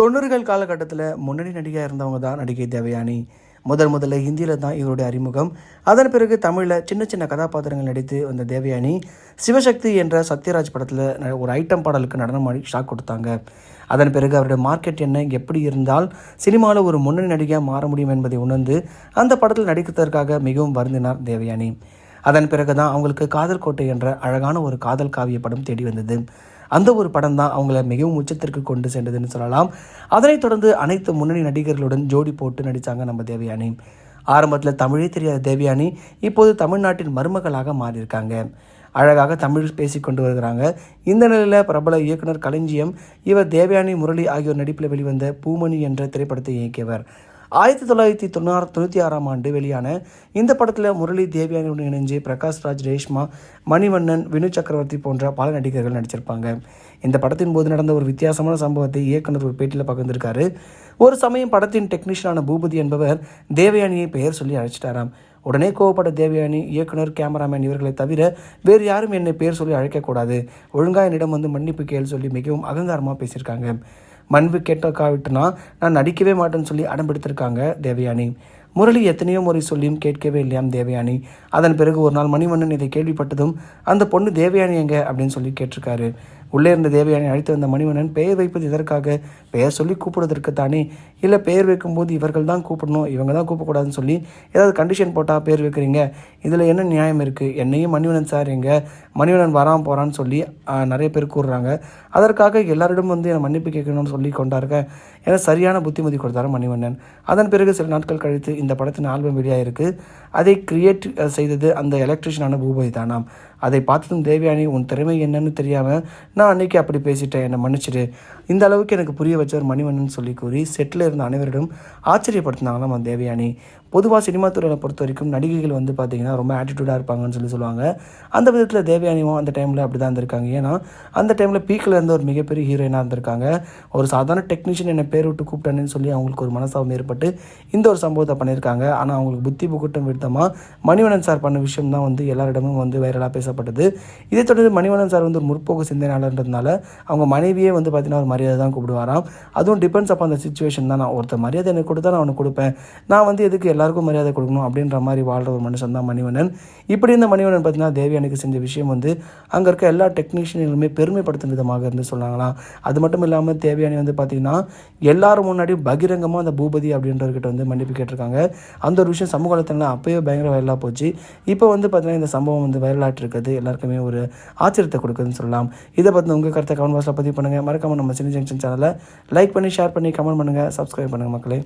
தொண்ணூறுகள் காலகட்டத்தில் முன்னணி நடிகையாக இருந்தவங்க தான் நடிகை தேவயானி. முதல் முதல்ல ஹிந்தியில் தான் இவருடைய அறிமுகம். அதன் பிறகு தமிழில் சின்ன சின்ன கதாபாத்திரங்கள் நடித்து வந்த தேவயானி சிவசக்தி என்ற சத்யராஜ் படத்தில் ஒரு ஐட்டம் பாடலுக்கு நடனம் ஆடி ஷாக் கொடுத்தாங்க. அதன் பிறகு அவருடைய மார்க்கெட் என்ன எப்படி இருந்தால் சினிமாவில் ஒரு முன்னணி நடிகையாக மாற முடியும் என்பதை உணர்ந்து அந்த படத்தில் நடிக்கிறதற்காக மிகவும் வருந்தினார் தேவயானி. அதன் பிறகு தான் அவங்களுக்கு காதல் கோட்டை என்ற அழகான ஒரு காதல் காவிய படம் தேடி வந்தது. அந்த ஒரு படம் தான் அவங்கள மிகவும் உச்சத்திற்கு கொண்டு சென்றதுன்னு சொல்லலாம். அதனைத் தொடர்ந்து அனைத்து முன்னணி நடிகர்களுடன் ஜோடி போட்டு நடித்தாங்க நம்ம தேவயானி. ஆரம்பத்தில் தமிழே தெரியாத தேவயானி இப்போது தமிழ்நாட்டின் மருமகளாக மாறியிருக்காங்க. அழகாக தமிழ் பேசி கொண்டு வருகிறாங்க. இந்த நிலையில் பிரபல இயக்குனர் களஞ்சியம் இவர் தேவயானி முரளி ஆகியோர் நடிப்பில் வெளிவந்த பூமணி என்ற திரைப்படத்தை இயக்கியவர். ஆயிரத்தி தொள்ளாயிரத்தி தொண்ணூறு தொண்ணூற்றி ஆறாம் ஆண்டு வெளியான இந்த படத்தில் முரளி தேவியானுடன் இணைஞ்சு பிரகாஷ் ராஜ் ரேஷ்மா மணிவண்ணன் வினு சக்கரவர்த்தி போன்ற பல நடிகர்கள் நடிச்சிருப்பாங்க. இந்த படத்தின் போது நடந்த ஒரு வித்தியாசமான சம்பவத்தை இயக்குனர் ஒரு பேட்டியில் பகிர்ந்திருக்காரு. ஒரு சமயம் படத்தின் டெக்னீஷியனான பூபதி என்பவர் தேவயானியை பெயர் சொல்லி அழைச்சிட்டாராம். உடனே கோவப்பட்ட தேவயானி இயக்குனர் கேமராமேன் இவர்களை தவிர வேறு யாரும் என்னை பேர் சொல்லி அழைக்கக்கூடாது. ஒழுங்காக என்னிடம் வந்து மன்னிப்பு கேள் சொல்லி மிகவும் அகங்காரமாக பேசியிருக்காங்க. மண்பு கேட்டக்காவிட்டுனா நான் நடிக்கவே மாட்டேன்னு சொல்லி அடம்பிடித்திருக்காங்க தேவயானி. முரளி எத்தனையோ முறை சொல்லியும் கேட்கவே இல்லையாம் தேவயானி. அதன் பிறகு ஒரு நாள் மணிமன்னன் இதை கேள்விப்பட்டதும் அந்த பொண்ணு தேவயானி எங்க? அப்படின்னு சொல்லி கேட்டிருக்காரு. உள்ளே இருந்த தேவயானி அழைத்து வந்த மணிவண்ணன் பெயர் வைப்பது இதற்காக பெயர் சொல்லி கூப்பிடுவதற்கு தானே. இல்லை பெயர் வைக்கும்போது இவர்கள் தான் கூப்பிடணும் இவங்க தான் கூப்பிடக்கூடாதுன்னு சொல்லி ஏதாவது கண்டிஷன் போட்டால் பேர் வைக்கிறீங்க? இதில் என்ன நியாயம் இருக்குது என்னையும் மணிவண்ணன் சார் எங்கே? மணிவண்ணன் வராமல் போகிறான்னு சொல்லி நிறைய பேர் கூறுறாங்க. அதற்காக எல்லாரிடம் வந்து என்னை மன்னிப்பு கேட்கணும்னு சொல்லி கொண்டாருங்க ஏன்னா சரியான புத்திமதி கொடுத்தாரு மணிவண்ணன். அதன் பிறகு சில நாட்கள் கழித்து இந்த படத்தின் ஆல்பம் வெளியாயிருக்கு. அதை கிரியேட் செய்தது அந்த எலக்ட்ரிஷியனான பூபதி தானாம். அதை பார்த்ததும் தேவயானி உன் திறமை என்னன்னு தெரியாமல் நான் அன்றைக்கி அப்படி பேசிட்டேன். என்னை மன்னிச்சிடு. இந்த அளவுக்கு எனக்கு புரிய வச்சவர் மணிவண்ணன் சொல்லி கூறி செட்டில் இருந்த அனைவரிடம் ஆச்சரியப்படுத்தினாங்களாம் தேவயானி பொதுவாக சினிமா துறையில் பொறுத்த வரைக்கும் நடிகைகள் வந்து பார்த்திங்கன்னா ரொம்ப ஆட்டிடியூடாக இருப்பாங்கன்னு சொல்லி சொல்லுவாங்க. அந்த விதத்தில் தேவயானியும் அந்த டைமில் அப்படி தான் இருந்திருக்காங்க. ஏன்னா அந்த டைமில் பீக்கில் இருந்த ஒரு மிகப்பெரிய ஹீரோயினாக இருந்திருக்காங்க. ஒரு சாதாரண டெக்னீஷியன் என்னை பேர் விட்டு கூப்பிட்டேன்னு சொல்லி அவங்களுக்கு ஒரு மனசாபம் ஏற்பட்டு இந்த ஒரு சம்பவத்தை பண்ணியிருக்காங்க. ஆனால் அவங்களுக்கு புத்தி புகட்டும் விடுத்தமாக மணிவனன் சார் பண்ண விஷயம் தான் வந்து எல்லாரிடமும் வந்து வைரலாக பேசப்பட்டது. இதை தொடர்ந்து மணிவனன் சார் வந்து ஒரு முற்போக்கு சிந்தனையாளர்ன்றதுனால அவங்க மனைவியே வந்து பார்த்தீங்கன்னா ஒரு மரியாதை தான் கூப்பிடுவாராம். அதுவும் டிபெண்ட்ஸ் அப்போ அந்த சுச்சுவேஷன் தான். நான் ஒருத்தர் மரியாதை எனக்கு கொடுத்தா நான் அவனுக்கு கொடுப்பேன். நான் வந்து எதுக்கு எல்லாருக்கும் மரியாதை கொடுக்கணும் அப்படின்ற மாதிரி வாழ்கிற ஒரு மனுஷன் தான் மணிவண்ணன். இப்படி இந்த மணிவண்ணன் பார்த்தீங்கன்னா தேவியானிக்கு செஞ்ச விஷயம் வந்து அங்கே இருக்க எல்லா டெக்னீஷியன்களுமே பெருமைப்படுத்தும் விதமாக இருந்து சொன்னாங்களாம். அது மட்டும் இல்லாமல் தேவியானி வந்து பார்த்தீங்கன்னா எல்லாரும் முன்னாடி பகிரங்கமாக அந்த பூபதி அப்படின்றவர்கிட்ட வந்து மன்னிப்பு கேட்டிருக்காங்க. அந்த ஒரு விஷயம் சமூக வலைத்தளங்கள் அப்போயே பயங்கர வைரலாக போச்சு. இப்போ வந்து பார்த்தீங்கன்னா இந்த சம்பவம் வந்து வைரலாகிட்டு இருக்குது. எல்லாருக்குமே ஒரு ஆச்சரியத்தை கொடுக்குதுன்னு சொல்லலாம். இதை பற்றி உங்கள் கருத்தை கமெண்ட் பாக்ஸில் பதிவு பண்ணுங்கள் மறக்காமல் நம்ம சினி ஜங்ஷன் சேனலை லைக் பண்ணி ஷேர் பண்ணி கமெண்ட் பண்ணுங்கள் சப்ஸ்கிரைப் பண்ணுங்கள் மக்களே.